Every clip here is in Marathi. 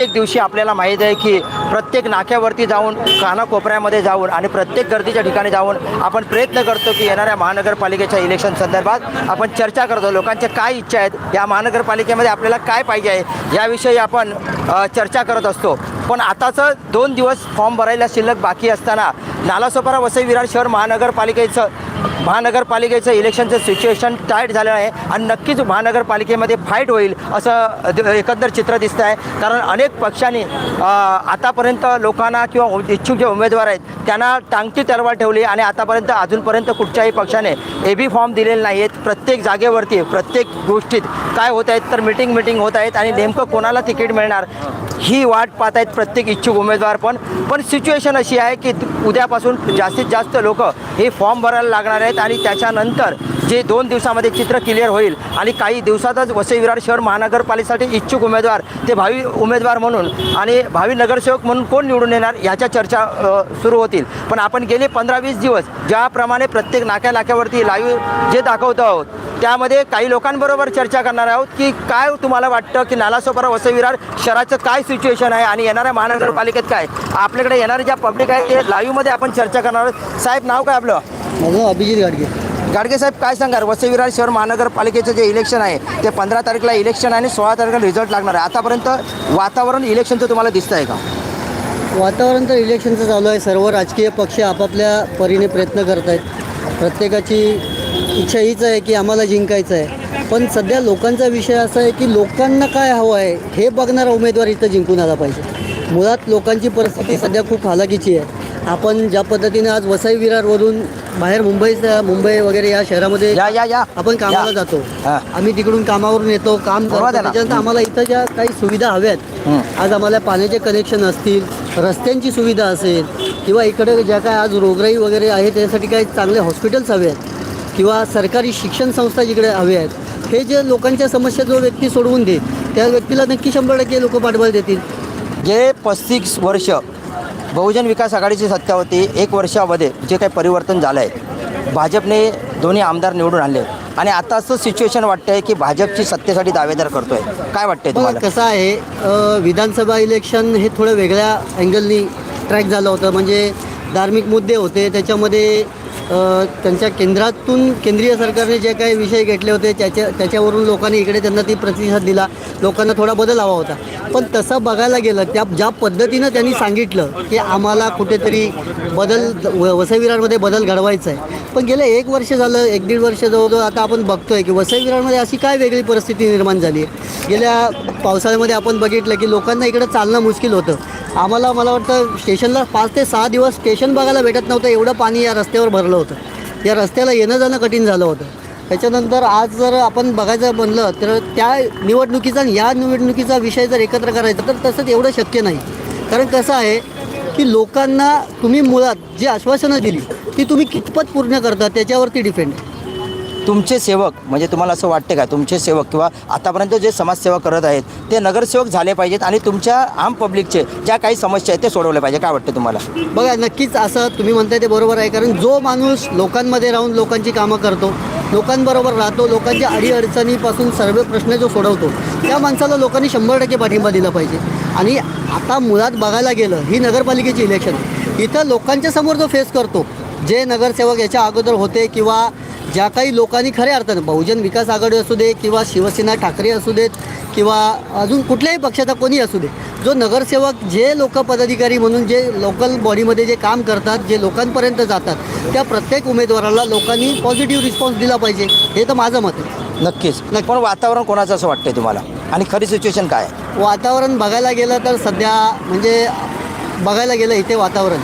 प्रत्येक दिवशी आपल्याला माहीत आहे की प्रत्येक नाक्यावरती जाऊन कानाकोपऱ्यामध्ये जाऊन आणि प्रत्येक गर्दीच्या ठिकाणी जाऊन आपण प्रयत्न करतो की येणाऱ्या महानगरपालिकेच्या इलेक्शन संदर्भात आपण चर्चा करतो. लोकांच्या काय इच्छा आहेत या महानगरपालिकेमध्ये आपल्याला काय पाहिजे आहे याविषयी आपण चर्चा करत असतो. पण आताचं दोन दिवस फॉर्म भरायला शिल्लक बाकी असताना नालासोपारा वसई विरार शहर महानगरपालिकेचं महानगरपालिकेचं इलेक्शनचं सिच्युएशन टाईट झालं आहे आणि नक्कीच महानगरपालिकेमध्ये फाईट होईल असं एकंदर चित्र दिसतं आहे कारण अनेक पक्षांनी आतापर्यंत लोकांना किंवा इच्छुक जे उमेदवार आहेत त्यांना टांगती तलवार ठेवली आणि आतापर्यंत अजूनपर्यंत कुठच्याही पक्षाने ए बी फॉर्म दिलेले नाही आहेत प्रत्येक जागेवरती प्रत्येक गोष्टीत काय होत आहेत तर मिटिंग मिटिंग होत आहेत आणि नेमकं कोणाला तिकीट मिळणार ही वाट पाहत आहेत प्रत्येक इच्छुक उमेदवार पण. पण सिच्युएशन अशी आहे की उद्यापासून जास्तीत जास्त लोक हे फॉर्म भरायला लागणार आहेत आणि त्याच्यानंतर जे दोन दिवसामध्ये चित्र क्लिअर होईल आणि काही दिवसातच वसई विरार शहर महानगरपालिकेसाठी इच्छुक उमेदवार ते भावी उमेदवार म्हणून आणि भावी नगरसेवक म्हणून कोण निवडून येणार याच्या चर्चा सुरू होतील. पण आपण गेले पंधरा वीस दिवस ज्याप्रमाणे प्रत्येक नाक्या नाक्यावरती लाईव्ह जे दाखवतो आहोत त्यामध्ये काही लोकांबरोबर चर्चा करणार आहोत की काय तुम्हाला वाटतं की नालासोपारा वसई विरार शहराचं काय सिच्युएशन आहे आणि येणाऱ्या महानगरपालिकेत काय? आपल्याकडे येणारे ज्या पब्लिक आहे ते लाईव्हमध्ये आपण चर्चा करणार आहोत. साहेब नाव काय आपलं? माझं अभिजित गाडगे. गाडगे साहेब काय सांगाल? वसई विरार शहर महानगरपालिकेचं जे इलेक्शन आहे ते पंधरा तारखेला इलेक्शन आहे आणि सोळा तारखेला रिझल्ट लागणार आहे. आतापर्यंत वातावरण इलेक्शनचं तुम्हाला दिसतं आहे का? वातावरण तर इलेक्शनचं चालू आहे. सर्व राजकीय पक्ष आपापल्या परीने प्रयत्न करत आहेत प्रत्येकाची इच्छा हीच आहे की आम्हाला जिंकायचं आहे. पण सध्या लोकांचा विषय असा आहे की लोकांना काय हवं आहे हे बघणारा उमेदवार इथं जिंकून आला पाहिजे. मुळात लोकांची परिस्थिती सध्या खूप हालाकीची आहे. आपण ज्या पद्धतीने आज वसई विरारवरून बाहेर मुंबईचा मुंबई वगैरे या शहरामध्ये या या या आपण कामाला. जातो हा. आम्ही तिकडून कामावरून येतो काम बरोबर आहे करतो ना. त्याच्यानंतर आम्हाला इथं ज्या काही सुविधा हव्यात. आज आम्हाला पाण्याचे कनेक्शन असतील रस्त्यांची सुविधा असेल किंवा इकडे ज्या काय आज रोगराई वगैरे आहे त्यासाठी काही चांगले हॉस्पिटल्स हवे आहेत किंवा सरकारी शिक्षण संस्था जिकडे हवे आहेत हे जे लोकांच्या समस्या जो व्यक्ती सोडवून देईल त्या व्यक्तीला नक्की शंभर टक्के लोक पाठबळ देतील जे पस्तीस वर्ष बहुजन विकास आघाडीची सत्ता होती. एक वर्षामध्ये जे काही परिवर्तन झालं आहे भाजपने दोन्ही आमदार निवडून आणले. आणि आता असं सिच्युएशन वाटतंय की भाजपची सत्तेसाठी दावेदार करतोय. काय वाटतंय तुम्हाला? कसं आहे विधानसभा इलेक्शन हे थोडं वेगळ्या अँगलनी ट्रॅक झालं होतं. म्हणजे धार्मिक मुद्दे होते त्याच्यामध्ये त्यांच्या केंद्रातून केंद्रीय सरकारने जे काही विषय घेतले होते त्याच्या त्याच्यावरून लोकांनी इकडे त्यांना ती प्रतिसाद दिला लोकांना थोडा बदल हवा होता. पण तसं बघायला गेलं त्या ज्या पद्धतीनं त्यांनी सांगितलं की आम्हाला कुठेतरी बदल व- बदल घडवायचा आहे पण गेलं एक वर्ष झालं एक दीड वर्ष जवळजवळ आता आपण बघतोय की वसई विरारमध्ये अशी काय वेगळी परिस्थिती निर्माण झाली आहे? गेल्या पावसाळ्यामध्ये आपण बघितलं की लोकांना इकडं चालणं मुश्किल होतं. आम्हाला मला वाटतं स्टेशनला पाच ते सहा दिवस स्टेशन बघायला भेटत नव्हतं एवढं पाणी या रस्त्यावर भरलं होतं. या रस्त्याला येणं जाणं कठीण झालं होतं. त्याच्यानंतर आज जर आपण बघायचं म्हणलं तर त्या निवडणुकीचा आणि या निवडणुकीचा विषय जर एकत्र करायचा तर तसंच एवढं शक्य नाही. कारण कसं आहे की लोकांना तुम्ही मुळात जी आश्वासनं दिली ती तुम्ही कितपत पूर्ण करता त्याच्यावरती डिपेंड आहे. तुमचे सेवक म्हणजे तुम्हाला असं वाटते का तुमचे सेवक किंवा आतापर्यंत जे समाजसेवा करत आहेत ते नगरसेवक झाले पाहिजेत आणि तुमच्या आम पब्लिकचे ज्या काही समस्या आहेत ते सोडवले पाहिजे काय वाटते तुम्हाला? बघा नक्कीच असं तुम्ही म्हणताय ते बरोबर आहे कारण जो माणूस लोकांमध्ये राहून लोकांची कामं करतो लोकांबरोबर राहतो लोकांच्या अडीअडचणीपासून सर्व प्रश्न जो सोडवतो त्या माणसाला लोकांनी शंभर टक्के पाठिंबा दिला पाहिजे. आणि आता मुळात बघायला गेलं ही नगरपालिकेची इलेक्शन. इथं लोकांच्या समोर जो फेस करतो जे नगरसेवक याच्या अगोदर होते किंवा ज्या काही लोकांनी खऱ्या अर्थानं बहुजन विकास आघाडी असू दे किंवा शिवसेना ठाकरे असू देत किंवा अजून कुठल्याही पक्षाचा कोणी असू दे जो नगरसेवक जे लोक पदाधिकारी म्हणून जे लोकल बॉडीमध्ये जे काम करतात जे लोकांपर्यंत जातात त्या प्रत्येक उमेदवाराला लोकांनी पॉझिटिव्ह रिस्पॉन्स दिला पाहिजे हे तर माझं मत आहे. नक्कीच. पण वातावरण कोणाचं असं वाटतंय तुम्हाला? आणि खरी सिच्युएशन काय आहे? वातावरण बघायला गेलं तर सध्या म्हणजे बघायला गेलं इथे वातावरण.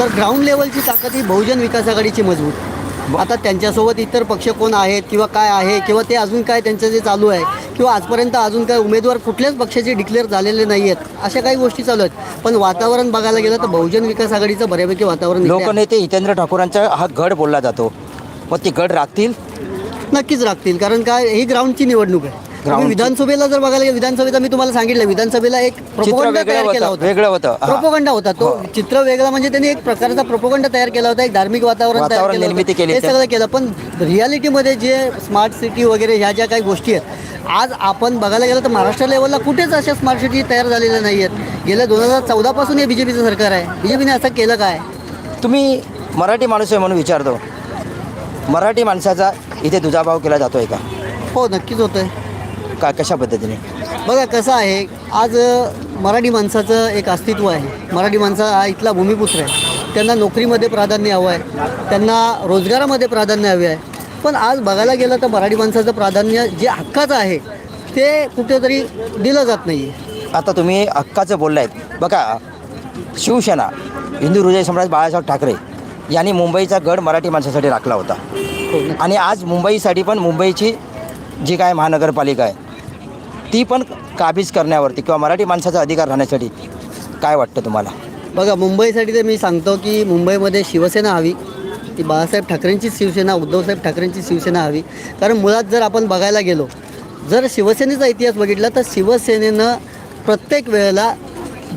तर ग्राउंड लेवलची ताकद ही बहुजन विकास आघाडीची मजबूत. आता त्यांच्यासोबत इतर पक्ष कोण आहेत किंवा काय आहे किंवा ते अजून काय त्यांचं जे चालू आहे किंवा आजपर्यंत अजून काय उमेदवार कुठल्याच पक्षाचे डिक्लेअर झालेले नाही आहेत अशा काही गोष्टी चालू आहेत. पण वातावरण बघायला गेलं तर बहुजन विकास आघाडीचं बऱ्यापैकी वातावरण. लोकनेते हितेंद्र ठाकूरांचा हा गड बोलला जातो. मग ते गड राखतील? नक्कीच राखतील कारण काय ही ग्राउंडची निवडणूक आहे. तुम्ही. विधानसभेला जर बघायला गेलं विधानसभेचा मी तुम्हाला सांगितलं विधानसभेला एक प्रोपोगंडा तयार केला होता. वेगळं होतं. हा. प्रोपोगंडा होता. तो चित्र वेगळा म्हणजे त्यांनी एक प्रकारचा प्रोपोगंडा तयार केला होता एक धार्मिक वातावरण तयार केलं होतं. केली हे सगळं केलं. पण रियालिटीमध्ये जे स्मार्ट सिटी वगैरे ह्या ज्या काही गोष्टी आहेत आज आपण बघायला गेलं तर महाराष्ट्र लेवलला कुठेच अशा स्मार्ट सिटी तयार झालेल्या नाही आहेत गेल्या दोन हजार चौदापासून हे बी जे पीचं सरकार आहे. बी जे पीने असं केलं काय? तुम्ही मराठी माणूस आहे म्हणून विचारतो. मराठी माणसाचा इथे दुजाभाव केला जातोय का? हो नक्कीच होतं आहे का कशा पद्धतीने? बघा कसं आहे आज मराठी माणसाचं एक अस्तित्व आहे. मराठी माणसा हा इथला भूमिपुत्र आहे. त्यांना नोकरीमध्ये प्राधान्य हवं आहे. त्यांना रोजगारामध्ये प्राधान्य हवे आहे. पण आज बघायला गेलं तर मराठी माणसाचं प्राधान्य जे हक्काचं आहे ते कुठेतरी दिलं जात नाही आहे आता तुम्ही हक्काचं बोललायत. बघा शिवसेना हिंदू हृदय सम्राट बाळासाहेब ठाकरे यांनी मुंबईचा गड मराठी माणसासाठी राखला होता. आणि आज मुंबईसाठी पण मुंबईची जी काय महानगरपालिका आहे ती पण काबीज करण्यावरती किंवा मराठी माणसाचा अधिकार राहण्यासाठी काय वाटतं तुम्हाला? बघा मुंबईसाठी तर मी सांगतो की मुंबईमध्ये शिवसेना हवी. ती बाळासाहेब ठाकरेंचीच शिवसेना उद्धवसाहेब ठाकरेंची शिवसेना हवी. कारण मुळात जर आपण बघायला गेलो जर शिवसेनेचा इतिहास बघितला तर शिवसेनेनं प्रत्येक वेळेला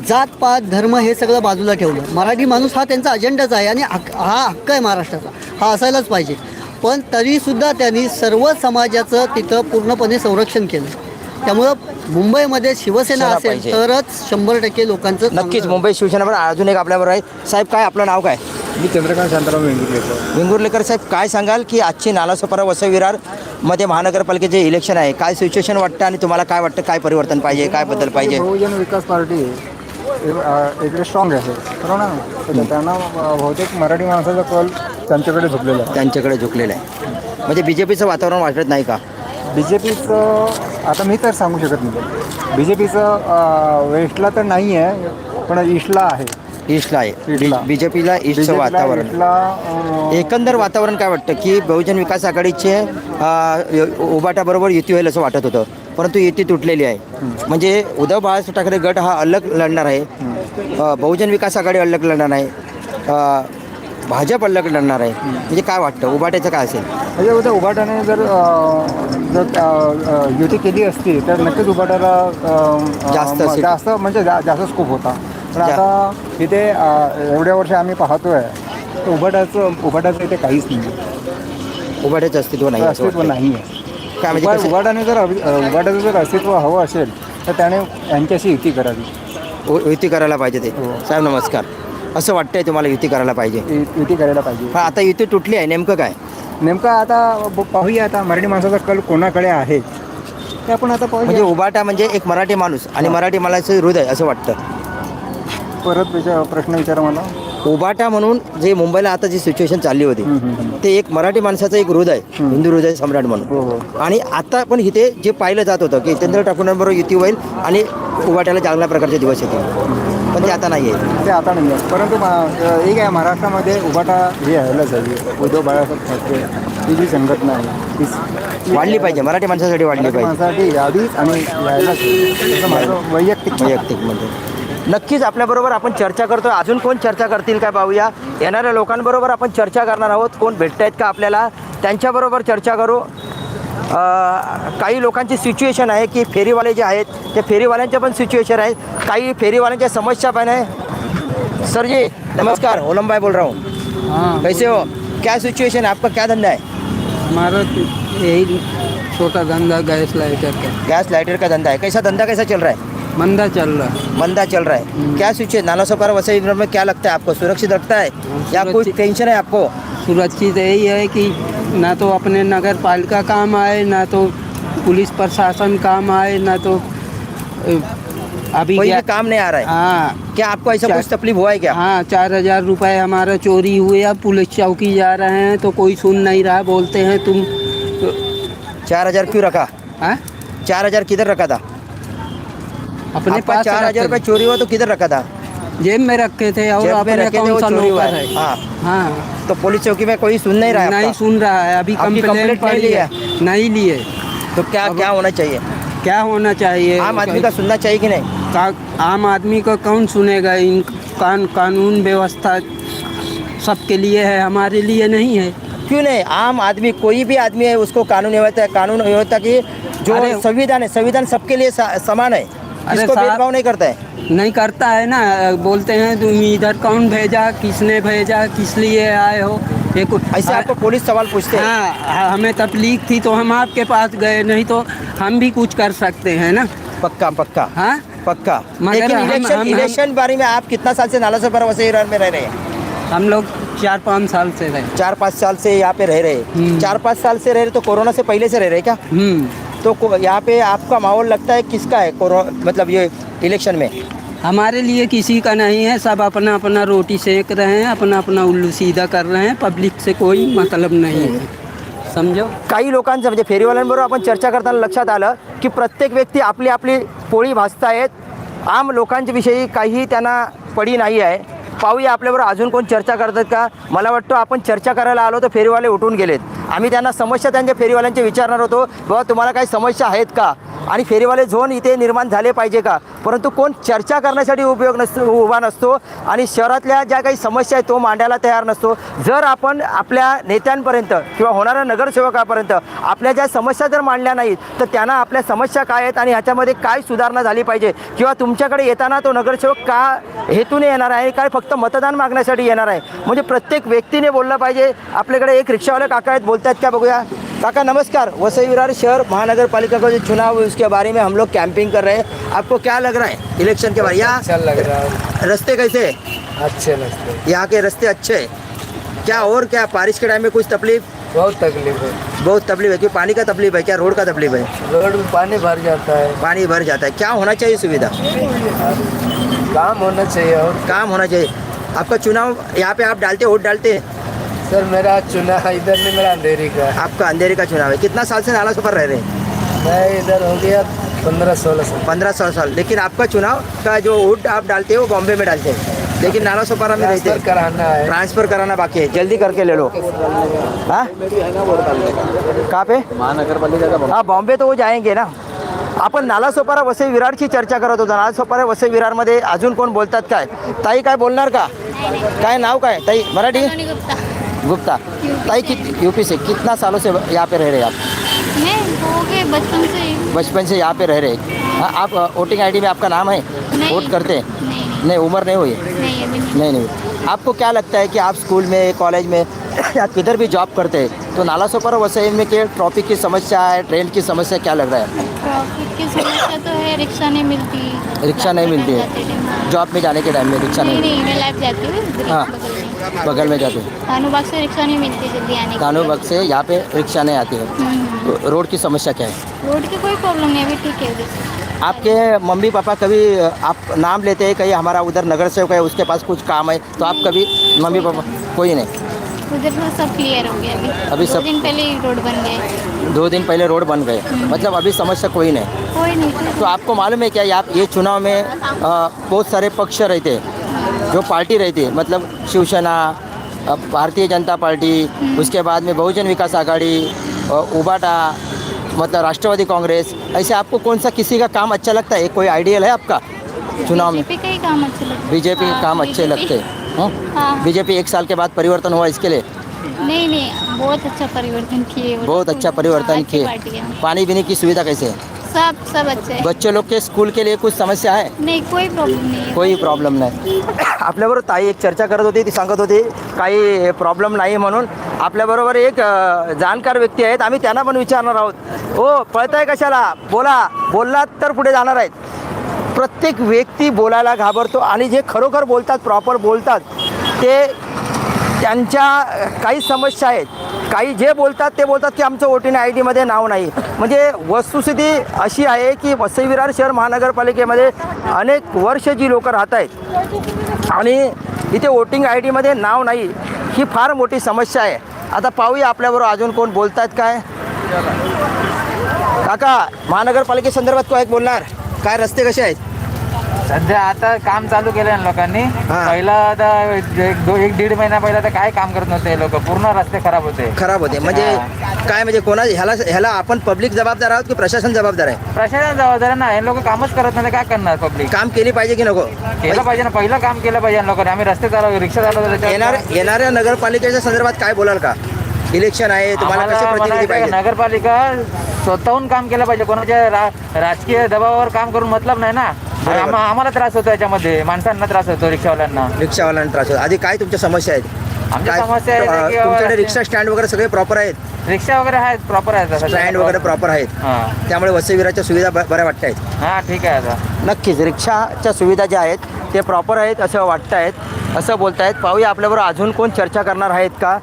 जात पात धर्म हे सगळं बाजूला ठेवलं. मराठी माणूस हा त्यांचा अजेंडाच आहे आणि हक हा हक्क आहे महाराष्ट्राचा. हा असायलाच पाहिजे. पण तरीसुद्धा त्यांनी सर्व समाजाचं तिथं पूर्णपणे संरक्षण केलं. त्यामुळं मुंबईमध्ये शिवसेना शिवसेना असेल पाहिजे. तरच शंभर टक्के लोकांचं नक्कीच चांगलं मुंबई शिवसेना पण अजून एक आपल्याबरोबर आहे. साहेब काय आपलं नाव काय? मी चंद्रकांत शांताराम वेंगुर्लेकर. वेंगुर्लेकर साहेब काय सांगाल की आजची नालासोपारा वसई विरारमध्ये महानगरपालिकेचे इलेक्शन आहे. काय सिच्युएशन वाटतं आणि तुम्हाला काय वाटतं? काय परिवर्तन पाहिजे? काय बदल पाहिजे? बहुजन विकास पार्टी हे- अ, इकडे स्ट्रॉंग आहे. बरोबर ना? तर त्यांना अ, बहुतेक मराठी माणसाचा कल त्यांच्याकडे झुकलेला आहे. त्यांच्याकडे झुकलेलं आहे. म्हणजे बी जे पीचं वातावरण वाटत नाही का? बी जे पीचं आता मी तर सांगू शकत नाही. बी जे पीचं वेस्टला तर नाही आहे पण ईस्टला आहे. ईस्टला आहे. बी जे पीला ईस्टचं वातावरण. एकंदर वातावरण काय वाटतं की बहुजन विकास आघाडीचे अ, उभाटाबरोबर युती होईल असं वाटत होतं. परंतु युती तुटलेली आहे. म्हणजे उद्धव बाळासाहेब ठाकरे गट हा अलग लढणार आहे. बहुजन विकास आघाडी अलग लढणार आहे. भाजप अलग लढणार आहे. म्हणजे काय वाटतं? उभाट्याचं काय असेल? म्हणजे उद्या उभाटाने जर अ, जर अ, युती केली असती तर नक्कीच उभाटाला अ, अ, जास्त सीट. जास्त म्हणजे जा- जास्त स्कोप होता. पण जा- आता इथे अ, एवढ्या वर्ष आम्ही पाहतोय तर उभाटाचं उभाटाचं इथे काहीच नाही उभाट्याचं अस्तित्व नाही असं अस्तित्व. नाही आहे काय म्हणजे उभा- कसं- उभाटाने जर अभि- अ, उभाटाचं जर अस्तित्व हवं असेल तर त्याने यांच्याशी युती करावी. उ- युती करायला पाहिजे ते. हो. साहेब नमस्कार. असं वाटतंय तुम्हाला युती करायला पाहिजे? यु- युती करायला पाहिजे. पण आता युती तुटली आहे नेमकं काय? नेमकं आता ब- पाहूया आता मराठी माणसाचा कल कोणाकडे आहे? ते आपण आता म्हणजे पाहूया उभाटा म्हणजे एक मराठी माणूस आणि मराठी माणसाचं हृदय असं वाटतं. परत विचार प्रश्न विचारा मला. उभाटा म्हणून जे मुंबईला आता जी सिच्युएशन चालली होती हम्म, हम्म, हम्म. ते एक मराठी माणसाचं एक हृदय हिंदू हृदय सम्राट हो, म्हणून. हो. आणि आता पण इथे जे पाहिलं जात होतं की चंद्र ठाकूरांबरोबर युती होईल आणि उभाट्याला चांगल्या प्रकारचे दिवस येतील. पण ते आता नाही आहे ते आता नाही आहे परंतु मा- एक आहे महाराष्ट्रामध्ये उभाटा हे यायला पाहिजे उद्धव बाळासाहेब ठाकरे ही जी संघटना आहे ती वाढली पाहिजे. मराठी माणसासाठी वाढली मराठी पाहिजे. माणसासाठी यादीच आणि यायलाच. असं माझं वैयक्तिक मत आहे. वैयक्तिक म्हणजे नक्कीच आपल्याबरोबर आपण चर्चा करतोय. अजून कोण चर्चा करतील काय पाहूया. येणाऱ्या लोकांबरोबर आपण चर्चा करणार आहोत. कोण भेटत आहेत का आपल्याला? त्यांच्याबरोबर चर्चा करू. काही लोकांची सिच्युएशन आहे की फेरीवाले जे आहेत ते फेरीवाल्यांच्या पण सिच्युएशन आहे. काही फेरीवाल्यांच्या समस्या पण आहे. सर जी नमस्कार. ओलम भाई बोल रहा हूँ. हाँ कैसे हो? क्या सिचुएशन है आपका क्या धंधा है हमारा यही छोटा धंधा गैस लाइटर का। गैस लाइटर का धंधा है। कैसा धंधा कैसा चल रहा है? मंदा चल रहा है। मंदा चल रहा है। क्या सिचुएशन नाला सोपारा वसई में क्या लगता है आपको? सुरक्षित लगता है? या कोई टेंशन है आपको? सुरक्षित यही है कि ना तो अपने नगर पालिका काम आए ना तो पुलिस प्रशासन काम आए ना तो अभी कोई भी काम नहीं आ रहा है? हाँ। क्या आपको ऐसा कुछ तकलीफ़ हुआ है क्या? हाँ चार हज़ार रुपये हमारा चोरी हुए अब पुलिस चौकी जा रहे हैं तो कोई सुन नहीं रहा बोलते हैं तुम चार हज़ार क्यों रखा? हाँ? चार हज़ार किधर रखा था? अपने पास चार हज़ार रुपये चोरी हुआ तो किधर रखा थे। जेब में रखे थे और अपने कौन सा हुआ है। है। तो पुलिस चौकी में कोई सुन नहीं रहा है नहीं सुन रहा है अभी कंप्लेंट नहीं लिया? नहीं लिए। तो क्या क्या होना चाहिए? क्या होना चाहिए? आम आदमी का सुनना चाहिए कि नहीं? का- आम आदमी का कौन सुनेगा? इन कान कानून व्यवस्था सबके लिए है हमारे लिए नहीं है। क्यों नहीं? आम आदमी कोई भी आदमी है उसको कानून व्यवस्था कानून व्यवस्था की जो संविधान है संविधान सबके लिए समान है। इसको भेदभाव नहीं करता है। नहीं करता है ना बोलते हैं तुम इधर कौन भेजा किसने भेजा किस लिए आए हो? ये कुछ ऐसे आपको पुलिस सवाल पूछते हैं? हाँ हमें तकलीफ़ थी तो हम आपके पास गए नहीं तो हम भी कुछ कर सकते हैं ना। पक्का पक्का? हाँ? पक्का? लेकिन इलेक्शन इलेक्शन बारे में आप कितना साल से नाला सोपारा वसई विरार में रह रहे हैं? हम लोग चार पाँच साल से रहे। चार पाँच साल से यहाँ पे रह रहे हम्म। चार पाँच साल से रह रहे तो कोरोना से पहले से रह रहे क्या? हम्म। तो यहाँ पे आपका माहौल लगता है किसका है? मतलब ये इलेक्शन में? हमारे लिए किसी का नहीं है। सब अपना अपना रोटी सेक रहे हैं अपना अपना उल्लू सीधा कर रहे हैं। पब्लिक से कोई मतलब नहीं है। समझो? काही लोकांचं म्हणजे फेरीवाल्यांबरोबर आपण चर्चा करताना लक्षात आलं की प्रत्येक व्यक्ती आपली आपली पोळी भाजतायत. आम लोकांच्या विषयी काही त्यांना पडी नाही आहे. पाहूया आपल्याबरोबर अजून कोण चर्चा करतात का? मला वाटतं आपण चर्चा करायला आलो तर फेरीवाले उठून गेलेत. आम्ही त्यांना समस्या त्यांच्या फेरीवाल्यांचे विचारणार होतो बाबा तुम्हाला काही समस्या आहेत का? आणि फेरीवाले झोन इथे निर्माण झाले पाहिजे का? परंतु कोण चर्चा करण्यासाठी उपयोग नसतो उभा नसतो आणि शहरातल्या ज्या काही समस्या आहेत तो मांडायला तयार नसतो. जर आपण आपल्या नेत्यांपर्यंत किंवा होणाऱ्या नगरसेवकापर्यंत आपल्या ज्या समस्या जर मांडल्या नाहीत तर त्यांना आपल्या समस्या काय आहेत आणि ह्याच्यामध्ये काय सुधारणा झाली पाहिजे? किंवा तुमच्याकडे येताना तो नगरसेवक का हेतूने येणार आहे? काय फक्त मतदान मागण्यासाठी येणार आहे? म्हणजे प्रत्येक व्यक्तीने बोललं पाहिजे. आपल्याकडे एक रिक्षावाले काका आहेत बोलत आहेत का बघूया काका नमस्कार। वसई विरार शहर महानगर पालिका का जो चुनाव है उसके बारे में हम लोग कैंपिंग कर रहे हैं। आपको क्या लग रहा है इलेक्शन के बारे यहाँ अच्छा लग रहा है। रास्ते कैसे अच्छे लगते यहाँ के रास्ते अच्छे हैं? क्या और क्या? बारिश के टाइम में कुछ तकलीफ़? बहुत तकलीफ़ है। बहुत तकलीफ़ है। कि पानी का तकलीफ़ है क्या? रोड का तकलीफ़ है? रोड में पानी भर जाता है। पानी भर जाता है। क्या होना चाहिए सुविधा? काम होना चाहिए और काम होना चाहिए। आपका चुनाव यहाँ पे आप डालते वोट डालते हैं? सर मेरा चुनाव इधर नहीं मेरा अंधेरी का। है। आपका अंधेरी का चुनाव है। कितना साल से नाला सफ़र रह रहे हैं? मैं इधर हो गया पंद्रह सोलह साल। पंद्रह सौ साल। लेकिन आपका चुनाव का जो वोट आप डालते हो वो बॉम्बे में डालते हैं। लेकिन नाला सोपारा में रहते ट्रांसफ़र हैं कराना है। ट्रांसफ़र कराना बाकी है। जल्दी करके ले लो। हाँ? कहाँ पे? महानगर पालिका हाँ बॉम्बे तो वो जाएँगे ना। आपण नाला सोपारा वसई विरारची चर्चा करत होतो नाला सोपारा वसई विरारमध्ये अजून कोण बोलतात काय? ताई काय बोलणार का? काय नाव काय? ताई मराठी? गुप्ता ताई कित यूपी से कितना सालों से यहाँ पे रह रहे आप? मैं हो गए बचपन से बचपन से यहाँ पे रह रहे हैं। आप वोटिंग आईडी में आपका नाम है? वोट करते हैं? नहीं नहीं। उम्र नहीं हुई? नहीं नहीं। नहीं नहीं। आपको क्या लगता है कि आप स्कूल में कॉलेज में या किधर भी जॉब करते हैं तो नाला सोपारा वसई में के ट्रैफ़िक की समस्या है ट्रेन की समस्या क्या लग रहा है? ट्रैफ़िक की समस्या तो है रिक्शा नहीं मिलती। रिक्शा नहीं मिलती है। हाँ। जॉब में जाने के टाइम में रिक्शा नहीं नहीं नहीं मैं लाइफ जाती हूँ। हाँ। बगल में जाते हैं। से रिक्शा नहीं मिलती जल्दी आने से यहाँ पे रिक्शा नहीं आती है। हम्म, हम्म। तो रोड की समस्या क्या है? रोड की कोई प्रॉब्लम नहीं अभी ठीक है आपके मम्मी पापा कभी आप नाम लेते हैं कहीं हमारा उधर नगर सेवक है उसके पास कुछ काम है तो आप कभी मम्मी पापा कोई नहीं? उधर तो सब क्लियर हो गया अभी। अभी सब- दिन पहले रोड बन गए। दो दिन पहले रोड बन गए। मतलब अभी समस्या कोई नहीं। कोई नहीं। तो आपको मालूम है क्या आप ये चुनाव में बहुत सारे पक्ष रहते हैं। जो पार्टी रहती है मतलब शिवसेना भारतीय जनता पार्टी उसके बाद में बहुजन विकास आघाड़ी उबाटा मतलब राष्ट्रवादी कांग्रेस ऐसे आपको कौन सा किसी का काम अच्छा लगता है? कोई आइडियल है आपका? चुनाव में। बीजेपी का काम अच्छे लगते बीजेपी के हाँ, काम अच्छे लगते हैं हाँ। बीजेपी एक साल के बाद परिवर्तन हुआ इसके लिए? नहीं नहीं बहुत अच्छा परिवर्तन किए। बहुत अच्छा हाँ, परिवर्तन किए। पानी पीने की सुविधा कैसे है? सब सब अच्छे हैं। बच्चे लोग के स्कूल के लिए कुछ समस्या है? नहीं कोई प्रॉब्लम नहीं है। कोई प्रॉब्लेम नाही। आपल्याबरोबर ताई एक चर्चा करत होती ती सांगत होती काही प्रॉब्लेम नाही म्हणून. आपल्याबरोबर एक अ, जाणकार व्यक्ती आहेत आम्ही त्यांना पण विचारणार आहोत. हो पळताय कशाला? बोला. बोललात तर पुढे जाणार आहेत. प्रत्येक व्यक्ती बोलायला घाबरतो आणि जे खरोखर बोलतात प्रॉपर बोलतात ते त्यांच्या काही समस्या आहेत. काही जे बोलतात ते बोलतात की आमचं वोटिंग आय डीमध्ये नाव नाही. म्हणजे वस्तुस्थिती अशी आहे की वसई विरार शहर महानगरपालिकेमध्ये अनेक वर्ष जी लोकं राहत आहेत आणि इथे वोटिंग आय डीमध्ये नाव नाही ही फार मोठी समस्या आहे. आता पाहूया आपल्याबरोबर अजून कोण बोलत आहेत काय? काका महानगरपालिकेसंदर्भात काय बोलणार. काय रस्ते कसे आहेत? सध्या आता काम चालू केलं ना लोकांनी. हा. पहिला आता एक दो एक दीड महिना पहिला तर काय काम करत नव्हते लोक. पूर्ण रस्ते खराब होते. खराब होते. म्हणजे काय म्हणजे कोणा ह्याला ह्याला आपण पब्लिक जबाबदार आहोत की प्रशासन जबाबदार आहे? प्रशासन जबाबदार ना हे लोक कामच करत नाही तर काय करणार पब्लिक काम केली पाहिजे की नको? केलं पाहिजे ना. पहिलं काम केलं पाहिजे लोकांनी. आम्ही रस्ते चालवतो रिक्षा चालवतो येणार येणाऱ्या नगरपालिकेच्या संदर्भात काय बोलाल का? इलेक्शन आहे तुम्हाला कसे मला प्रतिनिधी वाटतं पाहिजे? नगरपालिका स्वतःहून काम केलं पाहिजे. कोणाच्या रा- राजकीय दबावावर काम करून मतलब नाही ना. आम्हाला त्रास होतो याच्यामध्ये. माणसांना त्रास होतो रिक्षावाल्यांना. रिक्षावाल्यांना त्रास होतो. आधी काय तुमच्या समस्या आहेत? समस्या आहे अ, की तुमच्याकडे रिक्षा स्टँड वगैरे सगळे प्रॉपर आहेत? रिक्षा वगैरे आहेत प्रॉपर आहेत आता. स्टँड वगैरे प्रॉपर आहेत. हा. त्यामुळे वसईविराच्या सुविधा ब- बऱ्या वाटत आहेत. हा ठीक आहे आता. नक्कीच रिक्षाच्या सुविधा ज्या आहेत ते प्रॉपर आहेत असं वाटत आहेत असं बोलत आहेत पाहूया आपल्याबरोबर अजून कोण चर्चा करणार आहेत का?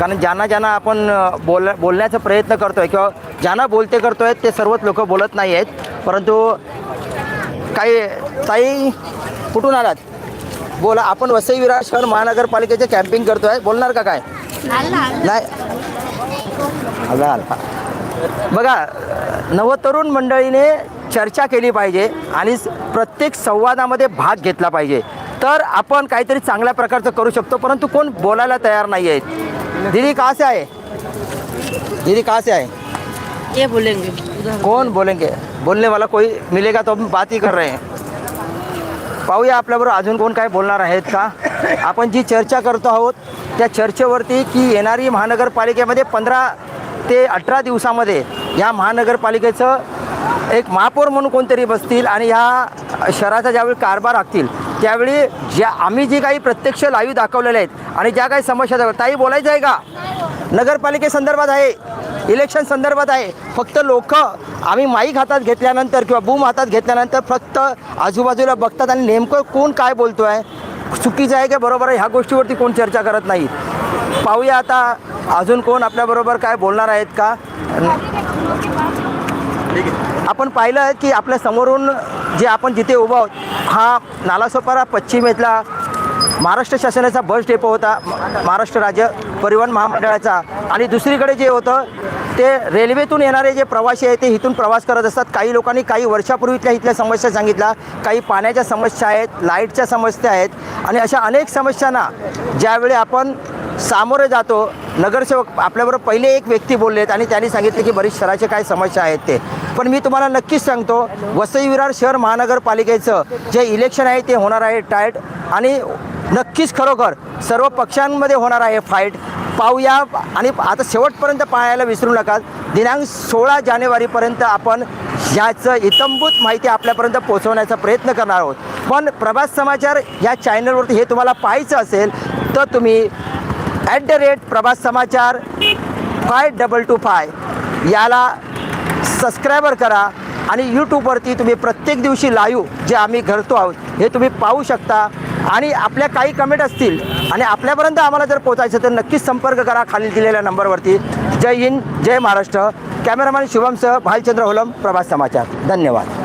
कारण ज्यांना ज्यांना आपण अ, बोल बोलण्याचा प्रयत्न करतो आहे किंवा ज्यांना बोलते करतो आहेत ते सर्वच लोक बोलत नाही आहेत परंतु काही ताई कुठून आलात? बोला आपण वसई विरार शहर महानगरपालिकेचे कॅम्पिंग करतो आहे बोलणार का काय? नाही. आला आला. बघा नवतरुण मंडळीने चर्चा केली पाहिजे आणि प्रत्येक संवादामध्ये भाग घेतला पाहिजे. तर आपण काहीतरी चांगल्या प्रकारचं करू शकतो परंतु कोण बोलायला तयार नाही आहेत दीदी से आहे? दीदी से आहे? ये बोलेंगे. कौन बोलेंगे? बोलने वाला कोई मिलेगा तो हम बात ही कर रहे हैं। पाहूया आपल्याबरोबर अजून कोण काय बोलणार आहेत का? आपण जी चर्चा करतो आहोत त्या चर्चेवरती की येणारी महानगरपालिकेमध्ये पंधरा ते अठरा दिवसामध्ये या महानगरपालिकेचं एक महापौर म्हणून कोणतरी बसतील आणि ह्या शहराचा ज्यावेळी कारभार राखतील त्यावेळी ज्या आम्ही जी काही प्रत्यक्ष लाईव्ह दाखवलेल्या आहेत आणि ज्या काही समस्या दाखव- ताई बोलायचं आहे का? नगरपालिकेसंदर्भात आहे. इलेक्शन संदर्भात आहे. फक्त लोक आम्ही माईक हातात घेतल्यानंतर किंवा बूम हातात घेतल्यानंतर फक्त आजूबाजूला बघतात आणि नेमकं कोण काय बोलतो आहे चुकीचं आहे का बरोबर आहे? ह्या गोष्टीवरती कोण चर्चा करत नाही? पाहूया आता अजून कोण आपल्याबरोबर काय बोलणार आहेत का? आपण पाहिलं की आपल्या समोरून जे आपण जिथे उभा आहोत हा नालासोपारा पश्चिमेतला महाराष्ट्र शासनाचा बस डेपो होता. महाराष्ट्र राज्य परिवहन महामंडळाचा. आणि दुसरीकडे जे होतं ते रेल्वेतून येणारे जे प्रवासी आहेत ते इथून प्रवास करत असतात. काही लोकांनी काही वर्षापूर्वीतल्या इथल्या समस्या सांगितल्या. काही पाण्याच्या समस्या आहेत लाईटच्या समस्या आहेत. आणि अशा अनेक समस्यांना ज्यावेळी आपण सामोरे जातो नगरसेवक आपल्याबरोबर पहिले एक व्यक्ती बोललेत आणि त्यांनी सांगितले की बरीच शहराचे काय समस्या आहेत ते. पण मी तुम्हाला नक्कीच सांगतो वसई विरार शहर महानगरपालिकेचं जे इलेक्शन आहे ते होणार आहे टाईट आणि नक्कीच खरोखर सर्व पक्षांमध्ये होणार आहे फाईट पाहूया आणि आता शेवटपर्यंत पाहायला विसरू नका. दिनांक सोळा जानेवारीपर्यंत आपण ह्याचं इतंभूत माहिती आपल्यापर्यंत पोहोचवण्याचा प्रयत्न करणार आहोत. पण प्रभास समाचार या चॅनलवरती हे तुम्हाला पाहायचं असेल तर तुम्ही at the great Prabhas Samachar five double two five याला सबस्क्रायबर करा आणि यूट्यूबवरती तुम्ही प्रत्येक दिवशी लाईव्ह जे आम्ही घडतो आहोत हे तुम्ही पाहू शकता. आणि आपल्या काही कमेंट असतील आणि आपल्यापर्यंत आम्हाला जर पोचायचं तर नक्कीच संपर्क करा खाली दिलेल्या नंबरवरती. जय हिंद जय महाराष्ट्र. कॅमेरामॅन शुभमसह भालचंद्र होलम प्रभास समाचार. धन्यवाद.